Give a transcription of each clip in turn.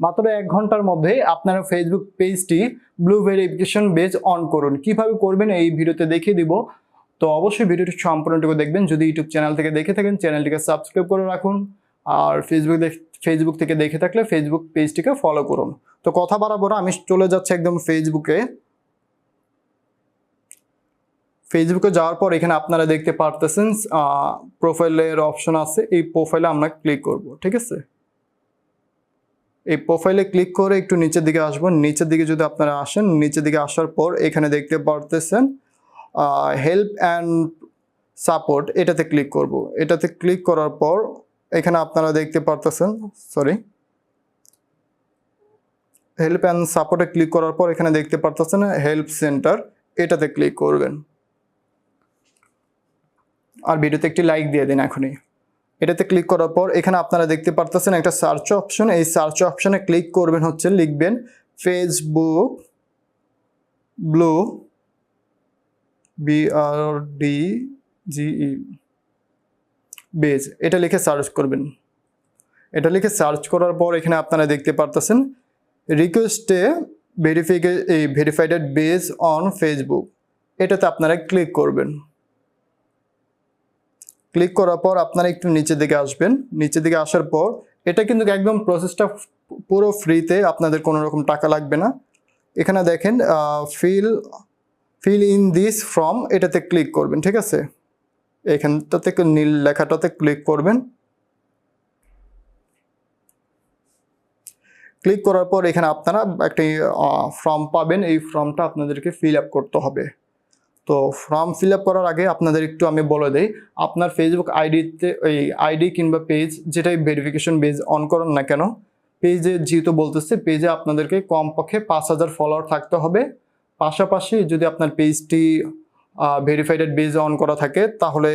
মাত্র এক ঘণ্টার মধ্যে আপনারা ফেসবুক পেজটি ব্লু ভেরিফিকেশন বেজ অন করুন। কীভাবে করবেন এই ভিডিওতে দেখিয়ে দিব। তো অবশ্যই ভিডিওটি সম্পূর্ণটুকু দেখবেন। যদি ইউটিউব চ্যানেল থেকে দেখে থাকেন চ্যানেলটিকে সাবস্ক্রাইব করে রাখুন। আর ফেসবুক ফেসবুক থেকে দেখে থাকলে ফেসবুক পেজটিকে ফলো করুন। তো কথা বাড়াবো আমি চলে যাচ্ছি একদম ফেসবুকে ফেসবুকে যাওয়ার পর এখানে আপনারা দেখতে পারতেছেন প্রোফাইলের অপশন আছে। এই প্রোফাইলে আমরা ক্লিক করব, ঠিক আছে? এই প্রোফাইলে ক্লিক করে একটু নিচের দিকে আসবেন। নিচের দিকে যদি আপনারা আসেন, নিচের দিকে আসার পর এখানে দেখতে পারতেছেন হেল্প অ্যান্ড সাপোর্ট এটাতে ক্লিক করব। এটাতে ক্লিক করার পর এখানে আপনারা দেখতে পারতেছেন সরি হেল্প অ্যান্ড সাপোর্টে ক্লিক করার পর এখানে দেখতে পারতেছেন হেল্প সেন্টার এটাতে ক্লিক করবেন। আর ভিডিওতে একটি লাইক দিয়ে দিন এখনই। এটাতে ক্লিক করার পর এখানে আপনারা দেখতে পারতেছেন একটা সার্চ অপশন এই সার্চ অপশনে ক্লিক করবেন হচ্ছে লিখবেন Facebook blue B R D G E base এটা লিখে সার্চ করবেন। এটা লিখে সার্চ করার পর এখানে আপনারা দেখতে পারতেছেন রিকোয়েস্টে ভেরিফিকে এই ভেরিফাইডেড বেজ অন ফেসবুক এটাতে আপনারা ক্লিক করবেন। ক্লিক করার পর আপনারা একটু নিচের দিকে আসবেন। নিচের দিকে আসার পর এটা কিন্তু একদম প্রসেসটা পুরো ফ্রিতে আপনাদের কোনো রকম টাকা লাগবে না। এখানে দেখেন fill fill in this form এটাতে ক্লিক করবেন, ঠিক আছে? এখানটাতে নীল লেখাটাতে ক্লিক করবেন। ক্লিক করার পর এখানে আপনারা একটি ফর্ম পাবেন। এই ফর্মটা আপনাদেরকে ফিল আপ করতে হবে। তো ফর্ম ফিল আপ করার আগে আপনাদের একটু আমি বলে দিই, আপনার ফেসবুক আইডিতে ওই আইডি কিংবা পেজ যেটাই ভেরিফিকেশন বেজ অন করেন না কেন পেজে যেহেতু বলতেছে পেজে আপনাদেরকে কমপক্ষে পাঁচ হাজার ফলোয়ার থাকতে হবে। পাশাপাশি যদি আপনার পেজটি ভেরিফাইডেড বেজ অন করা থাকে, তাহলে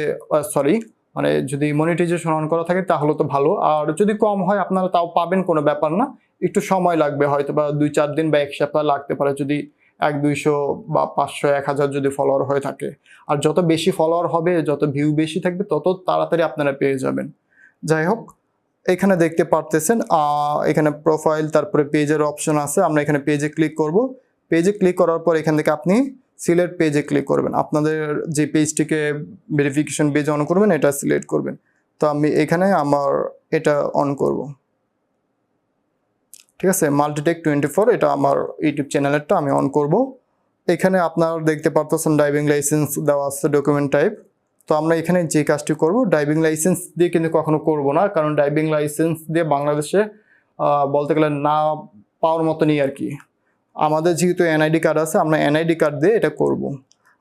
সরি মানে যদি মনিটাইজেশন অন করা থাকে, তাহলে তো ভালো। আর যদি কম হয়, আপনারা তাও পাবেন, কোনো ব্যাপার না। একটু সময় লাগবে হয়তো বা দুই চার দিন বা এক সপ্তাহ লাগতে পারে যদি এক, দুইশো বা পাঁচশো, এক হাজার যদি ফলোয়ার হয়ে থাকে। আর যত বেশি ফলোয়ার হবে, যত ভিউ বেশি থাকবে, তত তাড়াতাড়ি আপনারা পেয়ে যাবেন। যাই হোক, এখানে দেখতে পারতেছেন এখানে প্রোফাইল তারপরে পেজের অপশন আছে, আমরা এখানে পেজে ক্লিক করব। পেজে ক্লিক করার পর এখান থেকে আপনি সিলেক্ট পেজে ক্লিক করবেন। আপনাদের যে পেজটিকে ভেরিফিকেশন পেজ অন করবেন, এটা সিলেক্ট করবেন। তো আমি এখানে আমার এটা অন করব। ঠিক আছে? মাল্টিটেক টোয়েন্টি ফোর এটা আমার ইউটিউব চ্যানেলেরটা আমি অন করব। এখানে আপনার দেখতে পারতেছেন ড্রাইভিং লাইসেন্স দেওয়া আছে ডকুমেন্ট টাইপ তো আমরা এখানে যে কাজটি করব ড্রাইভিং লাইসেন্স দিয়ে কিন্তু কখনো করব না, কারণ ড্রাইভিং লাইসেন্স দিয়ে বাংলাদেশে বলতে গেলে না পাওয়ার মতনই আর কি। আমাদের যেহেতু এনআইডি কার্ড আছে, আমরা এনআইডি কার্ড দিয়ে এটা করব।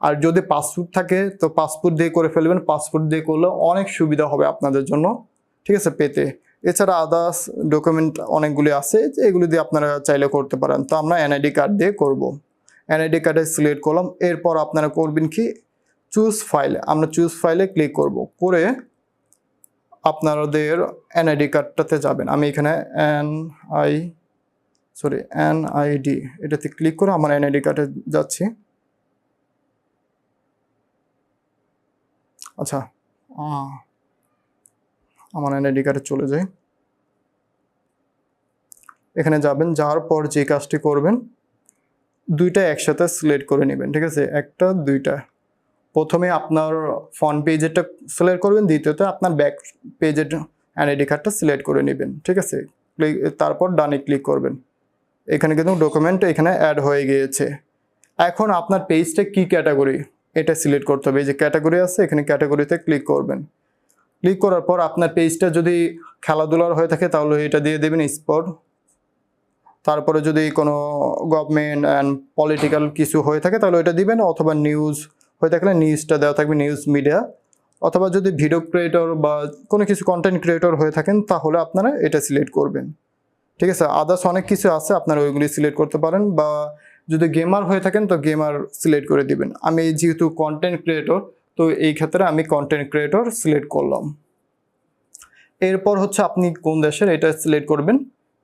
আর যদি পাসপোর্ট থাকে, তো পাসপোর্ট দিয়ে করে ফেলবেন। পাসপোর্ট দিয়ে করলে অনেক সুবিধা হবে আপনাদের জন্য, ঠিক আছে, পেতে। এছাড়া আদার্স ডকুমেন্ট অনেকগুলি আছে যে এগুলি দিয়ে আপনারা চাইলে করতে পারেন। তো আমরা এনআইডি কার্ড দিয়ে করব। এনআইডি কার্ডে সিলেক্ট করলাম, এরপর আপনারা করবেন কি? চুজ ফাইল আমরা চুজ ফাইলে ক্লিক করব। করে আপনাদের এনআইডি কার্ডটাতে যাবেন। আমি এখানে এন আই সরি এনআইডি এটাতে ক্লিক করে আমার এনআইডি কার্ডে যাচ্ছি। আচ্ছা আমার এনআইডি কার্ডে চলে যাই। এখানে যাবেন, যাওয়ার পর যে কাজটি করবেন, দুইটা একসাথে সিলেক্ট করে নেবেন, ঠিক আছে? একটা, দুইটা। প্রথমে আপনার ফ্রন্ট পেজেরটা সিলেক্ট করবেন, দ্বিতীয়ত আপনার ব্যাক পেজের এনআইডি কার্ডটা সিলেক্ট করে নেবেন, ঠিক আছে? ক্লিক তারপর ডানে ক্লিক করবেন। এখানে কিন্তু ডকুমেন্ট এখানে অ্যাড হয়ে গিয়েছে। এখন আপনার পেজটা কি ক্যাটাগরি এটা সিলেক্ট করতে হবে। এই যে ক্যাটাগরি আছে, এখানে ক্যাটাগরিতে ক্লিক করবেন। ক্লিক করার পর আপনার পেজটা যদি খেলাধুলার হয়ে থাকে, তাহলে এটা দিয়ে দেবেন স্পট তারপরে যদি কোনো গভর্নমেন্ট অ্যান্ড পলিটিক্যাল কিছু হয়ে থাকে, তাহলে ওইটা দিবেন, অথবা নিউজ হয়ে থাকলে নিউজটা দেওয়া থাকবে নিউজ মিডিয়া অথবা যদি ভিডিও ক্রিয়েটর বা কোনো কিছু কন্টেন্ট ক্রিয়েটর হয়ে থাকেন, তাহলে আপনারা এটা সিলেক্ট করবেন। ঠিক আছে? আদার্স অনেক কিছু আছে, আপনারা ওইগুলি সিলেক্ট করতে পারেন, বা যদি গেমার হয়ে থাকেন, তো গেমার সিলেক্ট করে দিবেন। আমি যেহেতু কন্টেন্ট ক্রিয়েটর তো এই ক্ষেত্রে আমি কন্টেন্ট ক্রিয়েটর সিলেক্ট করলাম। এরপর হচ্ছে আপনি কোন দেশের এটা সিলেক্ট করবেন।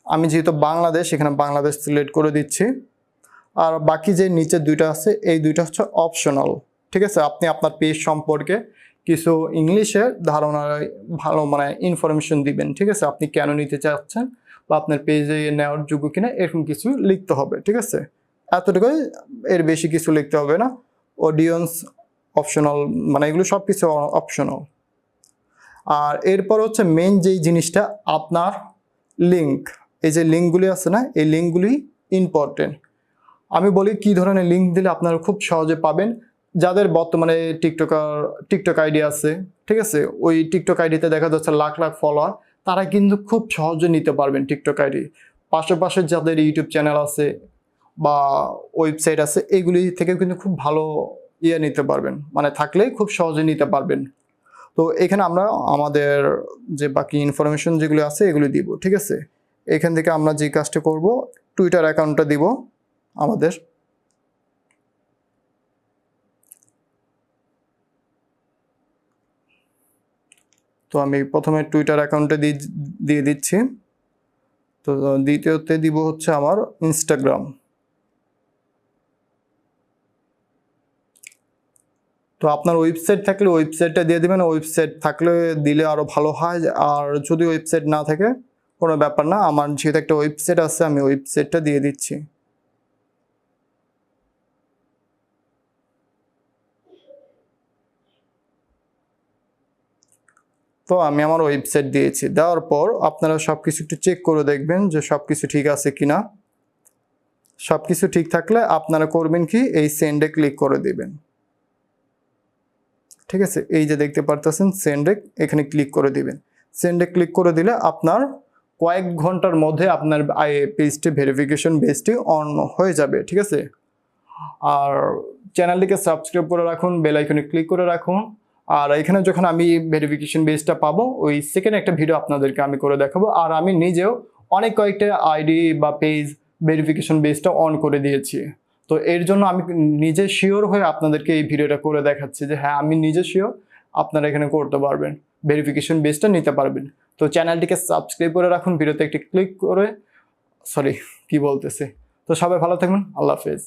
আমি যেহেতু বাংলাদেশ, এখানে বাংলাদেশ সিলেক্ট করে দিচ্ছি। আর বাকি যে নিচে দুইটা আছে, এই দুইটা হচ্ছে অপশনাল ঠিক আছে? আপনি আপনার পেজ সম্পর্কে কিছু ইংলিশে ধারণা ভালো মানে ইনফরমেশন দিবেন, ঠিক আছে? আপনি কেন নিতে চাচ্ছেন বা আপনার পেজে নেওয়ার যোগ্য কিনা, এরকম কিছু লিখতে হবে, ঠিক আছে? এতটুকুই, এর বেশি কিছু লিখতে হবে না। অডিয়েন্স অপশনাল মানে এগুলো সব কিছু অপশনাল আর এরপর হচ্ছে মেন যেই জিনিসটা, আপনার লিঙ্ক এই যে লিঙ্কগুলি আছে না, এই লিঙ্কগুলি ইম্পর্টেন্ট আমি বলি কি ধরনের লিঙ্ক দিলে আপনারা খুব সহজে পাবেন। যাদের বর্তমানে টিকটকার, টিকটক আইডি আছে, ঠিক আছে? ওই টিকটক আইডিতে দেখা যাচ্ছে লাখ লাখ ফলোয়ার তারা কিন্তু খুব সহজে নিতে পারবেন টিকটক আইডি। পাশাপাশি যাদের ইউটিউব চ্যানেল আছে বা ওয়েবসাইট আছে, এগুলি থেকে কিন্তু খুব ভালো ইয়ে নিতে পারবেন। মানে থাকলেই খুব সহজে নিতে পারবেন। তো এখানে আমরা আমাদের যে বাকি ইনফরমেশন যেগুলো আছে এগুলো দিব, ঠিক আছে? এখান থেকে আমরা যে কাজটা করব টুইটার অ্যাকাউন্টটা দিব আমাদের। তো আমি প্রথমে টুইটার অ্যাকাউন্টে দিয়ে দিচ্ছি। তো দ্বিতীয়তে দিব হচ্ছে আমার ইনস্টাগ্রাম তো আপনার ওয়েবসাইট থাকলে ওয়েবসাইটটা দিয়ে দেবেন ওয়েবসাইট থাকলে দিলে আরও ভালো হয়। আর যদি ওয়েবসাইট না থাকে, কোনো ব্যাপার না, আমার যেহেতু একটা ওয়েবসাইট আছে, আমি ওয়েবসাইটটা দিয়ে দিচ্ছি। তো আমি আমার ওয়েবসাইট দিয়েছি। দেওয়ার পর আপনারা সব কিছু একটু চেক করে দেখবেন যে সব কিছু ঠিক আছে কি না সব কিছু ঠিক থাকলে আপনারা করবেন কি? এই সেন্ডে ক্লিক করে দিবেন। ঠিক আছে? এই যে দেখতে পারতেছেন সেন্ডে এখানে ক্লিক করে দিবেন। সেন্ডে ক্লিক করে দিলে আপনার কয়েক ঘণ্টার মধ্যে আপনার পেজটি ভেরিফিকেশন বেসটি অন হয়ে যাবে, ঠিক আছে? আর চ্যানেলটিকে সাবস্ক্রাইব করে রাখুন বেল আইকনে ক্লিক করে রাখুন। আর এখানে যখন আমি ভেরিফিকেশন বেসটা পাবো, ওই সেকেন্ড একটা ভিডিও আপনাদেরকে আমি করে দেখাবো। আর আমি নিজেও অনেক কয়েকটা আইডি বা পেজ ভেরিফিকেশন বেসটা অন করে দিয়েছি। তো এর জন্য আমি নিজে শিওর হয়ে আপনাদেরকে এই ভিডিওটা করে দেখাচ্ছি যে হ্যাঁ আমি নিজে শিওর আপনারা এখানে করতে পারবেন। ভেরিফিকেশন বেসটা নিতে পারবেন। তো চ্যানেলটিকে সাবস্ক্রাইব করে রাখুন ভিডিওতে একটি ক্লিক করে সরি কি বলতেছে? তো সবাই ভালো থাকবেন, আল্লাহ হাফেজ।